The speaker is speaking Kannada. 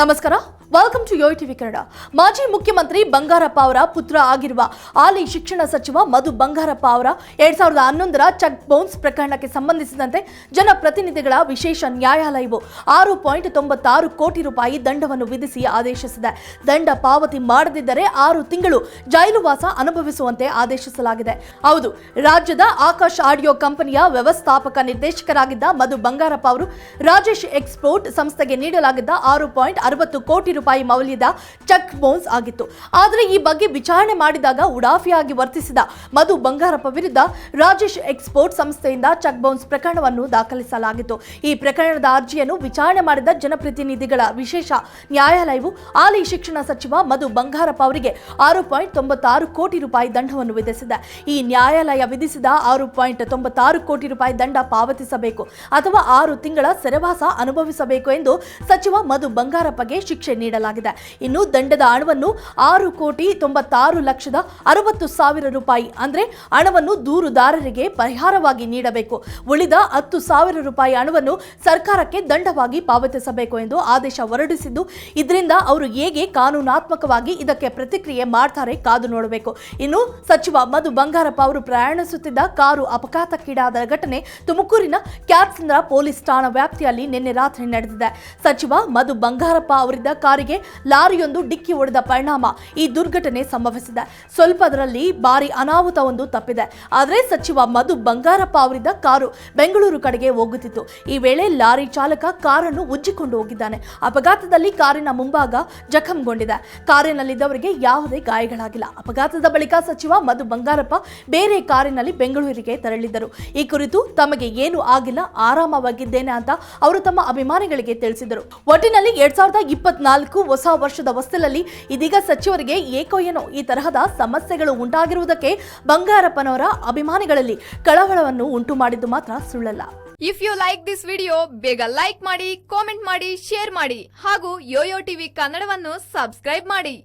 ನಮಸ್ಕಾರ. Welcome to yo TV Kannada ಮಾಜಿ ಮುಖ್ಯಮಂತ್ರಿ ಬಂಗಾರಪ್ಪ ಅವರ ಪುತ್ರ ಆಗಿರುವ ಹಾಲಿ ಶಿಕ್ಷಣ ಸಚಿವ ಮಧು ಬಂಗಾರಪ್ಪ ಅವರ ಎರಡ್ ಸಾವಿರದ ಹನ್ನೊಂದರ ಚೆಕ್ ಬೌನ್ಸ್ ಪ್ರಕರಣಕ್ಕೆ ಸಂಬಂಧಿಸಿದಂತೆ ಜನಪ್ರತಿನಿಧಿಗಳ ವಿಶೇಷ ನ್ಯಾಯಾಲಯವು ಆರು ಪಾಯಿಂಟ್ ತೊಂಬತ್ತಾರು ಕೋಟಿ ರೂಪಾಯಿ ದಂಡವನ್ನು ವಿಧಿಸಿ ಆದೇಶಿಸಿದೆ. ದಂಡ ಪಾವತಿ ಮಾಡದಿದ್ದರೆ ಆರು ತಿಂಗಳು ಜೈಲುವಾಸ ಅನುಭವಿಸುವಂತೆ ಆದೇಶಿಸಲಾಗಿದೆ. ಹೌದು, ರಾಜ್ಯದ ಆಕಾಶ್ ಆಡಿಯೋ ಕಂಪನಿಯ ವ್ಯವಸ್ಥಾಪಕ ನಿರ್ದೇಶಕರಾಗಿದ್ದ ಮಧು ಬಂಗಾರಪ್ಪ ಅವರು ರಾಜೇಶ್ ಎಕ್ಸ್ಪೋರ್ಟ್ ಸಂಸ್ಥೆಗೆ ನೀಡಲಾಗಿದ್ದ ಆರು ಪಾಯಿಂಟ್ ಅರವತ್ತು ಕೋಟಿ ರೂಪಾಯಿ ಮೌಲ್ಯದ ಚೆಕ್ ಬೌನ್ಸ್ ಆಗಿತ್ತು. ಆದರೆ ಈ ಬಗ್ಗೆ ವಿಚಾರಣೆ ಮಾಡಿದಾಗ ಉಡಾಫಿಯಾಗಿ ವರ್ತಿಸಿದ ಮಧು ಬಂಗಾರಪ್ಪ ವಿರುದ್ಧ ರಾಜೇಶ್ ಎಕ್ಸ್ಪೋರ್ಟ್ ಸಂಸ್ಥೆಯಿಂದ ಚೆಕ್ ಬೌನ್ಸ್ ಪ್ರಕರಣವನ್ನು ದಾಖಲಿಸಲಾಗಿತ್ತು. ಈ ಪ್ರಕರಣದ ಅರ್ಜಿಯನ್ನು ವಿಚಾರಣೆ ಮಾಡಿದ ಜನಪ್ರತಿನಿಧಿಗಳ ವಿಶೇಷ ನ್ಯಾಯಾಲಯವು ಹಾಲಿ ಶಿಕ್ಷಣ ಸಚಿವ ಮಧು ಬಂಗಾರಪ್ಪ ಅವರಿಗೆ ಆರು ಪಾಯಿಂಟ್ ತೊಂಬತ್ತಾರು ಕೋಟಿ ರೂಪಾಯಿ ದಂಡವನ್ನು ವಿಧಿಸಿದೆ. ಈ ನ್ಯಾಯಾಲಯ ವಿಧಿಸಿದ ಆರು ಪಾಯಿಂಟ್ ತೊಂಬತ್ತಾರು ಕೋಟಿ ರೂಪಾಯಿ ದಂಡ ಪಾವತಿಸಬೇಕು ಅಥವಾ ಆರು ತಿಂಗಳ ಸೆರೆವಾಸ ಅನುಭವಿಸಬೇಕು ಎಂದು ಸಚಿವ ಮಧು ಬಂಗಾರಪ್ಪಗೆ ಶಿಕ್ಷೆ ನೀಡಲಾಗಿದೆ. ಇನ್ನು ದಂಡದ ಹಣವನ್ನು ಆರು ಕೋಟಿ ತೊಂಬತ್ತಾರು ಲಕ್ಷದ ಅರವತ್ತು ಸಾವಿರ ರೂಪಾಯಿ ಅಂದರೆ ಹಣವನ್ನು ದೂರುದಾರರಿಗೆ ಪರಿಹಾರವಾಗಿ ನೀಡಬೇಕು. ಉಳಿದ ಹತ್ತು ಸಾವಿರ ರೂಪಾಯಿ ಹಣವನ್ನು ಸರ್ಕಾರಕ್ಕೆ ದಂಡವಾಗಿ ಪಾವತಿಸಬೇಕು ಎಂದು ಆದೇಶ ಹೊರಡಿಸಿದ್ದು, ಇದರಿಂದ ಅವರು ಹೇಗೆ ಕಾನೂನಾತ್ಮಕವಾಗಿ ಇದಕ್ಕೆ ಪ್ರತಿಕ್ರಿಯೆ ಮಾಡ್ತಾರೆ ಕಾದು ನೋಡಬೇಕು. ಇನ್ನು ಸಚಿವ ಮಧು ಬಂಗಾರಪ್ಪ ಅವರು ಪ್ರಯಾಣಿಸುತ್ತಿದ್ದ ಕಾರು ಅಪಘಾತಕ್ಕೀಡಾದ ಘಟನೆ ತುಮಕೂರಿನ ಕ್ಯಾತ್ಸಂದ್ರ ಪೊಲೀಸ್ ಠಾಣಾ ವ್ಯಾಪ್ತಿಯಲ್ಲಿ ನಿನ್ನೆ ರಾತ್ರಿ ನಡೆದಿದೆ. ಸಚಿವ ಮಧು ಬಂಗಾರಪ್ಪ ಅವರಿದ್ದ ಕಾರಿಗೆ ಲಾರಿಯೊಂದು ಡಿಕ್ಕಿ ಹೊಡೆದ ಪರಿಣಾಮ ಈ ದುರ್ಘಟನೆ ಸಂಭವಿಸಿದೆ. ಸ್ವಲ್ಪದರಲ್ಲಿ ಭಾರಿ ಅನಾಹುತವೊಂದು ತಪ್ಪಿದೆ. ಆದರೆ ಸಚಿವ ಮಧು ಬಂಗಾರಪ್ಪ ಅವರಿದ್ದ ಕಾರು ಬೆಂಗಳೂರು ಕಡೆಗೆ ಹೋಗುತ್ತಿತ್ತು. ಈ ವೇಳೆ ಲಾರಿ ಚಾಲಕ ಕಾರನ್ನು ಉಜ್ಜಿಕೊಂಡು ಹೋಗಿದ್ದಾನೆ. ಅಪಘಾತದಲ್ಲಿ ಕಾರಿನ ಮುಂಭಾಗ ಜಖಂಗೊಂಡಿದೆ. ಕಾರಿನಲ್ಲಿದ್ದವರಿಗೆ ಯಾವುದೇ ಗಾಯಗಳಾಗಿಲ್ಲ. ಅಪಘಾತದ ಬಳಿಕ ಸಚಿವ ಮಧು ಬಂಗಾರಪ್ಪ ಬೇರೆ ಕಾರಿನಲ್ಲಿ ಬೆಂಗಳೂರಿಗೆ ತೆರಳಿದ್ದರು. ಈ ಕುರಿತು ತಮಗೆ ಏನು ಆಗಿಲ್ಲ, ಆರಾಮವಾಗಿದ್ದೇನೆ ಅಂತ ಅವರು ತಮ್ಮ ಅಭಿಮಾನಿಗಳಿಗೆ ತಿಳಿಸಿದರು. ಒಟ್ಟಿನಲ್ಲಿ ಎರಡ್ ಸಾವಿರದ ಇಪ್ಪತ್ನಾಲ್ಕು ಹೊಸ ವರ್ಷದ ಹೊಸ್ತಿಲಲ್ಲಿ ಇದೀಗ ಸಚಿವರಿಗೆ ಏಕೋ ಏನೋ ಈ ತರಹದ ಸಮಸ್ಯೆಗಳು ಉಂಟಾಗಿರುವುದಕ್ಕೆ ಬಂಗಾರಪ್ಪನವರ ಅಭಿಮಾನಿಗಳಲ್ಲಿ ಕಳವಳವನ್ನು ಉಂಟು ಮಾಡಿದ್ದು ಮಾತ್ರ ಸುಳ್ಳಲ್ಲ. If you like this video ಬೇಗ ಲೈಕ್ ಮಾಡಿ ಕಾಮೆಂಟ್ ಮಾಡಿ ಶೇರ್ ಮಾಡಿ ಹಾಗೂ ಯೋಯೋ ಟಿವಿ ಕನ್ನಡವನ್ನು ಸಬ್ಸ್ಕ್ರೈಬ್ ಮಾಡಿ.